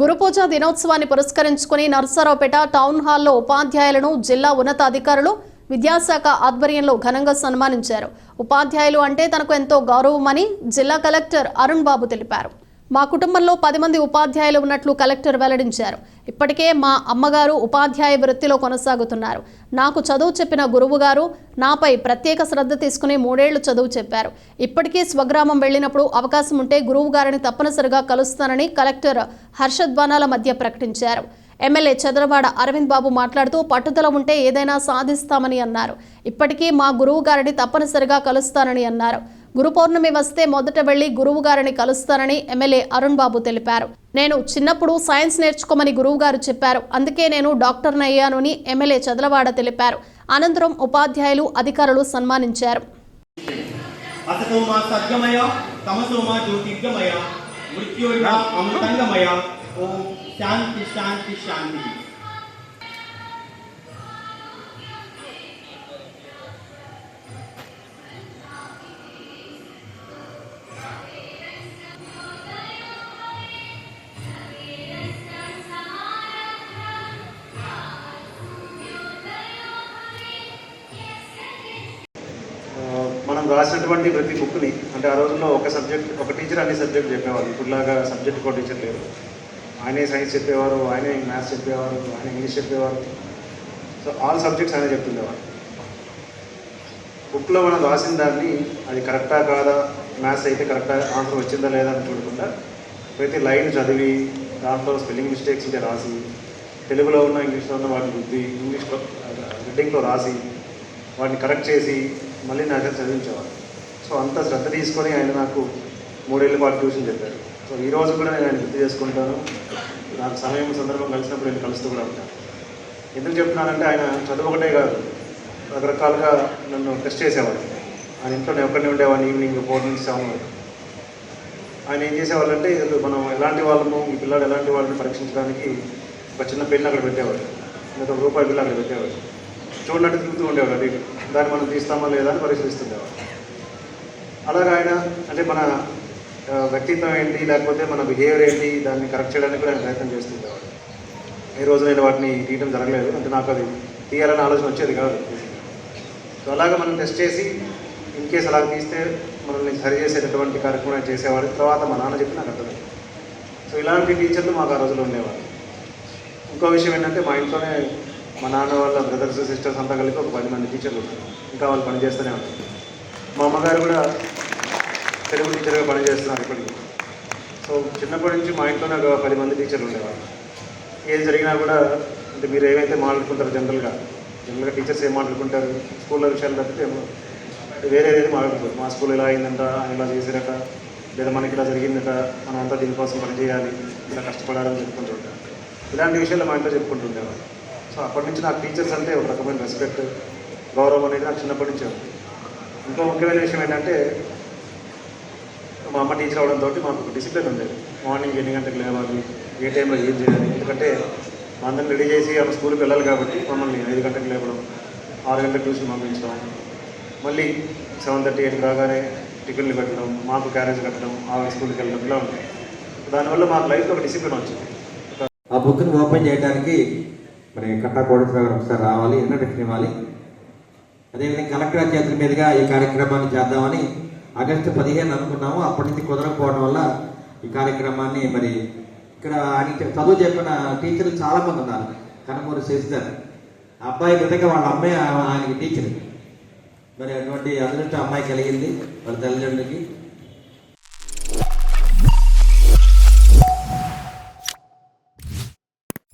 గురుపూజ దినోత్సవాన్ని పురస్కరించుకుని నర్సరావుపేట టౌన్ హాల్లో ఉపాధ్యాయులను జిల్లా ఉన్నతాధికారులు విద్యాశాఖ ఆధ్వర్యంలో ఘనంగా సన్మానించారు. ఉపాధ్యాయులు అంటే తనకు ఎంతో గౌరవమని జిల్లా కలెక్టర్ అరుణ్ బాబు తెలిపారు. మా కుటుంబంలో పది మంది ఉపాధ్యాయులు ఉన్నట్లు కలెక్టర్ వెల్లడించారు. ఇప్పటికే మా అమ్మగారు ఉపాధ్యాయ వృత్తిలో కొనసాగుతున్నారు. నాకు చదువు చెప్పిన గురువుగారు నాపై ప్రత్యేక శ్రద్ధ తీసుకుని మూడేళ్ళు చదువు చెప్పారు. ఇప్పటికీ స్వగ్రామం వెళ్ళినప్పుడు అవకాశం ఉంటే గురువుగారిని తప్పనిసరిగా కలుస్తానని కలెక్టర్ హర్షధ్వానాల మధ్య ప్రకటించారు. ఎమ్మెల్యే చంద్రబాడ అరవింద్ బాబు మాట్లాడుతూ పట్టుదల ఉంటే ఏదైనా సాధిస్తామని అన్నారు. ఇప్పటికీ మా గురువు గారిని తప్పనిసరిగా కలుస్తానని అన్నారు. గురు పౌర్ణమి వస్తే మొదట వెళ్ళి గురువు గారిని కలుస్తానని ఎమ్మెల్యే అరుణ్ బాబు తెలిపారు. నేను చిన్నప్పుడు సైన్స్ నేర్చుకోమని గురువు గారు చెప్పారు. అందుకే నేను డాక్టర్ని అయ్యానని ఎమ్మెల్యే చదలవాడ తెలిపారు. అనంతరం ఉపాధ్యాయులు అధికారులు సన్మానించారు. ఓం శాంతి శాంతి శాంతి. మనం రాసినటువంటి ప్రతి బుక్ని అంటే ఆ రోజుల్లో ఒక సబ్జెక్ట్ ఒక టీచర్ అన్ని సబ్జెక్ట్ చెప్పేవాళ్ళు. ఇప్పుడులాగా సబ్జెక్ట్ ఒక టీచర్ లేరు. ఆయనే సైన్స్ చెప్పేవారు ఆయనే మ్యాథ్స్ చెప్పేవారు ఆయన ఇంగ్లీష్ చెప్పేవారు. సో ఆల్ సబ్జెక్ట్స్ ఆయన చెప్తుండేవారు. బుక్లో మనం రాసిన దాన్ని అది కరెక్టా కాదా? మ్యాథ్స్ అయితే కరెక్టా ఆన్సర్ వచ్చిందా లేదా అని చూడకుండా ప్రతి లైన్ చదివి దాంట్లో స్పెల్లింగ్ మిస్టేక్స్ ఉంటే రాసి తెలుగులో ఉన్న ఇంగ్లీష్లో ఉన్న వాటిని రుద్ది ఇంగ్లీష్లో రీడింగ్లో రాసి వాటిని కరెక్ట్ చేసి మళ్ళీ నాకు చదివించేవారు. సో అంత శ్రద్ధ తీసుకొని ఆయన నాకు మూడేళ్ళ పాటు ట్యూషన్ చెప్పారు. సో ఈ రోజు కూడా నేను ఆయన గుర్తు చేసుకుంటాను. నాకు సమయం సందర్భం కలిసినప్పుడు నేను కలుస్తూ కూడా ఉంటాను ఎందుకు చెప్తున్నానంటే ఆయన చదువు ఒకటే కాదు. రకరకాలుగా నన్ను టెస్ట్ చేసేవాడు. ఆయన ఇంట్లో నేను ఒక్కడిని ఉండేవాడిని ఈవినింగ్ ఫోర్ నుంచి సెవెన్ వరకు. ఆయన ఏం చేసేవాళ్ళంటే మనం ఎలాంటి వాళ్ళము ఈ పిల్లాడు ఎలాంటి వాళ్ళని పరీక్షించడానికి ఒక చిన్న పెన్ను అక్కడ పెట్టేవాడు. లేదా ఒక రూపాయి బిల్లు అక్కడ పెట్టేవాడు. చూడనట్టు తిరుగుతూ ఉండేవాడు అది దాన్ని మనం తీస్తామా లేదా అని పరిశీలిస్తుండేవాడు అలాగే ఆయన అంటే మన వ్యక్తిత్వం ఏంటి? లేకపోతే మన బిహేవియర్ ఏంటి? దాన్ని కరెక్ట్ చేయడానికి కూడా నేను ప్రయత్నం చేస్తుండేవాడు ఏ రోజు నేను వాటిని తీయడం జరగలేదు. అంటే నాకు అది తీయాలని ఆలోచన వచ్చేది కాదు. సో అలాగా మనం టెస్ట్ చేసి ఇన్ కేస్ అలా తీస్తే మనల్ని సరి చేసేటటువంటి కార్యక్రమం చేసేవాడు. తర్వాత మా నాన్న చెప్పి నాకు అర్థమైంది సో ఇలాంటి టీచర్లు మాకు ఆ రోజులు ఉండేవారు ఇంకో విషయం ఏంటంటే మా ఇంట్లోనే మా నాన్న వాళ్ళ బ్రదర్స్ సిస్టర్స్ అంతా కలిపి ఒక పది మంది టీచర్లు ఉన్నారు ఇంకా వాళ్ళు పనిచేస్తూనే ఉంటారు. మా అమ్మగారు కూడా తెలుగు టీచర్గా పనిచేస్తున్నాను ఇప్పటికి. సో చిన్నప్పటి నుంచి మా ఇంట్లో నాకు పది మంది టీచర్లు ఉండేవాళ్ళు. ఏది జరిగినా కూడా అంటే మీరు ఏవైతే మాట్లాడుకుంటారు జనరల్గా జనరల్గా టీచర్స్ ఏం మాట్లాడుకుంటారు? స్కూల్లో విషయాలు తప్పితే వేరే ఏది మాట్లాడుకోరు మా స్కూల్ ఇలా అయిందంట ఆయన ఇలా చేసిరట లేదా మనకి ఇలా జరిగిందట మనం అంతా దీనికోసం పనిచేయాలి ఇలా కష్టపడాలని చెప్పుకుంటూ ఇలాంటి విషయాలు మా ఇంట్లో చెప్పుకుంటుండేవారు సో అప్పటి నుంచి నాకు టీచర్స్ అంటే ఒక రకమైన రెస్పెక్ట్ గౌరవం అనేది నాకు చిన్నప్పటి నుంచి ఉంది. ఇంకో ముఖ్యమైన విషయం ఏంటంటే మా అమ్మ టీచర్ అవడంతో మాకు ఒక డిసిప్లిన్ ఉండేది మార్నింగ్ ఎన్ని గంటలకు లేవాలి? ఏ టైంలో ఏం చేయాలి? ఎందుకంటే మా అందరిని రెడీ చేసి ఆమె స్కూల్కి వెళ్ళాలి కాబట్టి మమ్మల్ని ఐదు గంటలకు లేవడం ఆరు గంటలకు ట్యూషన్ పంపించడం మళ్ళీ సెవెన్ థర్టీ ఎయిట్ రాగానే టిఫిన్లు పెట్టడం మాకు క్యారేజ్ కట్టడం ఆవిడ స్కూల్కి వెళ్ళడం ఇలా ఉంటాయి. దానివల్ల మాకు లైఫ్లో ఒక డిసిప్లిన్ వచ్చింది. ఆ బుక్ని ఓపెన్ చేయడానికి మరి కట్టా కోటేశ్వర గారు ఒకసారి రావాలి ఇంట్రడక్షన్ ఇవ్వాలి. అదేవిధంగా కలెక్టర్ చేతుల మీదుగా ఈ కార్యక్రమాన్ని చేద్దామని ఆగస్టు పదిహేను అనుకున్నాము. అప్పటి నుంచి కుదరకపోవడం వల్ల ఈ కార్యక్రమాన్ని మరి ఇక్కడ ఆయన చదువు చెప్పిన టీచర్లు చాలా మంది ఉన్నారు. కనుమూరు శశిధర్. అబ్బాయి విధంగా వాళ్ళ అమ్మాయి ఆయనకి టీచర్. మరి అటువంటి అదృష్ట అమ్మాయి కలిగింది. వాళ్ళ తల్లిదండ్రులకి.